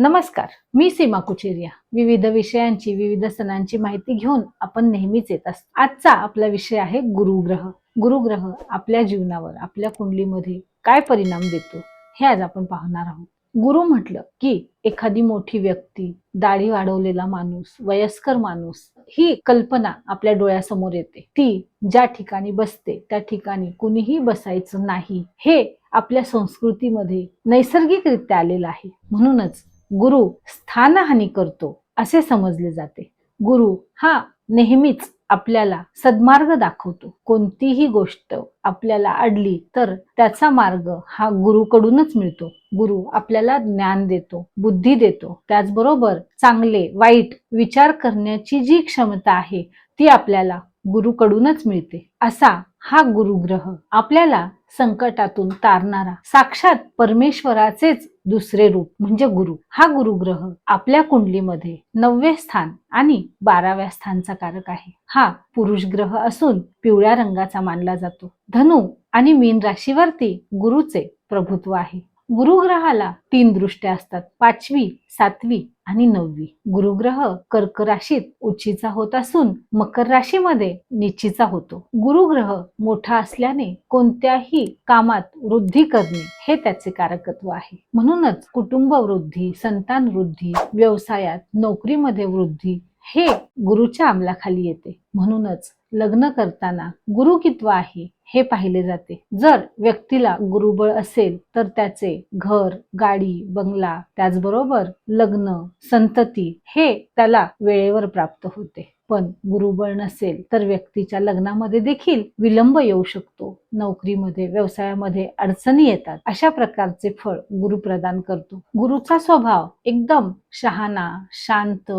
नमस्कार मी सीमा कुचेरिया. विविध विषयांची विविध सणांची माहिती घेऊन आपण नेहमीच येत असतो. आजचा आपला विषय आहे गुरुग्रह. गुरुग्रह आपल्या जीवनावर आपल्या कुंडलीमध्ये काय परिणाम देतो हे आज आपण पाहणार आहोत. गुरु म्हटलं की एखादी मोठी व्यक्ती दाढी वाढवलेला माणूस वयस्कर माणूस ही कल्पना आपल्या डोळ्यासमोर येते. ती ज्या ठिकाणी बसते त्या ठिकाणी कुणीही बसायचं नाही. हे आपल्या संस्कृतीमध्ये नैसर्गिकरित्या आलेलं आहे. म्हणूनच गुरु स्थानहानी करतो असे समजले जाते. गुरु हा नेहमीच आपल्याला सद्मार्ग दाखवतो. कोणतीही गोष्ट आपल्याला अडली तर त्याचा मार्ग हा गुरुकडूनच मिळतो. गुरु आपल्याला ज्ञान देतो बुद्धी देतो. त्याचबरोबर चांगले वाईट विचार करण्याची जी क्षमता आहे ती आपल्याला गुरुकडूनच मिळते. असा हा गुरुग्रह आपल्याला संकटातून तारणारा साक्षात परमेश्वराचेच दुसरे रूप म्हणजे गुरु. हा गुरुग्रह आपल्या कुंडलीमध्ये नववे स्थान आणि बाराव्या स्थानचा कारक आहे. हा पुरुष ग्रह असून पिवळ्या रंगाचा मानला जातो. धनु आणि मीन राशीवरती गुरुचे प्रभुत्व आहे. गुरुग्रहाला तीन दृष्ट्या असतात. पाचवी सातवी आणि नववी. गुरुग्रह कर्क राशीत उच्चीचा होत असून मकर राशीमध्ये निचीचा होतो. गुरुग्रह मोठा असल्याने कोणत्याही कामात वृद्धी करणे हे त्याचे कारकत्व आहे. म्हणूनच कुटुंब वृद्धी संतान वृद्धी व्यवसायात नोकरीमध्ये वृद्धी हे गुरुच्या अंमलाखाली येते. म्हणूनच लग्न करताना गुरु कितवा आहे हे पाहिले जाते. जर व्यक्तीला गुरुबळ असेल तर त्याचे घर गाडी बंगला त्याचबरोबर लग्न संतती हे त्याला वेळेवर प्राप्त होते. पण गुरुबळ नसेल तर व्यक्तीच्या लग्नामध्ये देखील विलंब येऊ शकतो. नोकरीमध्ये व्यवसायामध्ये अडचणी येतात. अशा प्रकारचे फळ गुरु प्रदान करतो. गुरुचा स्वभाव एकदम शहाणा शांत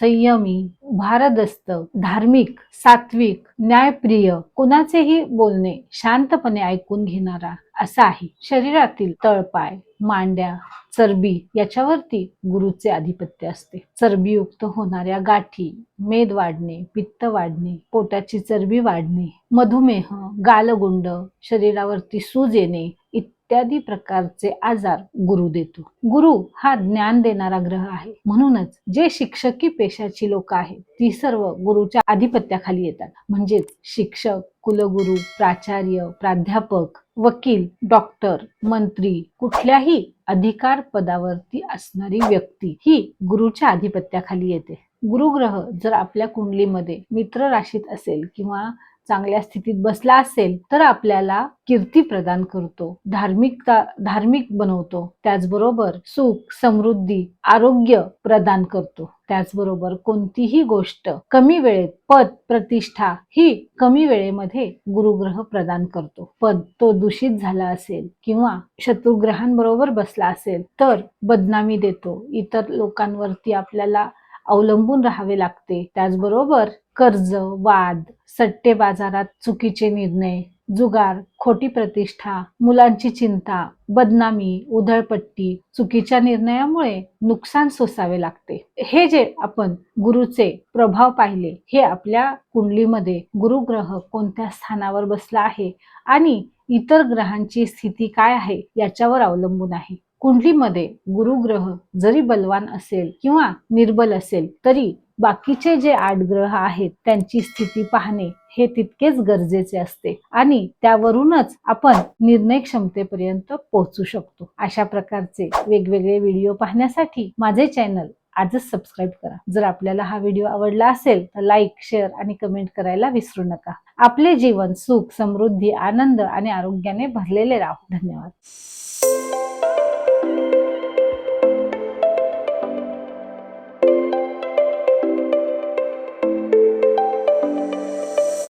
संयमी भारदस्त धार्मिक सात्विक न्यायप्रिय कोणाचेही बोलणे शांतपणे ऐकून घेणारा असा आहे. शरीरातील तळपाय मांड्या चरबी याच्यावरती गुरुचे आधिपत्य असते. चरबीयुक्त होणाऱ्या गाठी मेद वाढणे पित्त वाढणे पोटाची चरबी वाढणे मधुमेह गालगुंड शरीरावरती सूज येणे इत्यादी प्रकारचे आजार गुरु देतो. गुरु हा ज्ञान देणारा ग्रह आहे. म्हणूनच जे शिक्षकी पेशाची लोक आहेत ती सर्व गुरुच्या आधिपत्याखाली येतात. म्हणजेच शिक्षक कुलगुरू प्राचार्य प्राध्यापक वकील डॉक्टर मंत्री कुठल्याही अधिकार पदावरती असणारी व्यक्ती ही गुरुच्या आधिपत्याखाली येते. गुरुग्रह जर आपल्या कुंडलीमध्ये मित्र राशीत असेल किंवा चांगल्या स्थितीत बसला असेल तर आपल्याला कीर्ती प्रदान करतो धार्मिकता धार्मिक बनवतो. त्याचबरोबर सुख समृद्धी आरोग्य प्रदान करतो. त्याचबरोबर कोणतीही गोष्ट कमी वेळेत पद प्रतिष्ठा ही कमी वेळेमध्ये गुरुग्रह प्रदान करतो. पद तो दूषित झाला असेल किंवा शत्रुग्रहांबरोबर बसला असेल तर बदनामी देतो. इतर लोकांवरती आपल्याला अवलंबून राहावे लागते. त्याचबरोबर कर्ज वाद सट्टे बाजारात चुकीचे निर्णय जुगार खोटी प्रतिष्ठा मुलांची चिंता बदनामी उधळपट्टी चुकीच्या निर्णयामुळे नुकसान सोसावे लागते. हे जे आपण गुरुचे प्रभाव पाहिले हे आपल्या कुंडलीमध्ये गुरुग्रह कोणत्या स्थानावर बसला आहे आणि इतर ग्रहांची स्थिती काय आहे याच्यावर अवलंबून आहे. कुंडलीमध्ये गुरुग्रह जरी बलवान असेल किंवा निर्बल असेल तरी बाकीचे जे आठ ग्रह आहेत त्यांची स्थिती पाहणे हे तितकेच गरजेचे असते आणि त्यावरूनच आपण निर्णय क्षमतेपर्यंत पोहोचू शकतो. अशा प्रकारचे वेगवेगळे व्हिडिओ पाहण्यासाठी माझे चॅनल आजच सबस्क्राईब करा. जर आपल्याला हा व्हिडिओ आवडला असेल तर लाईक शेअर आणि कमेंट करायला विसरू नका. आपले जीवन सुख समृद्धी आनंद आणि आरोग्याने भरलेले राहू. धन्यवाद.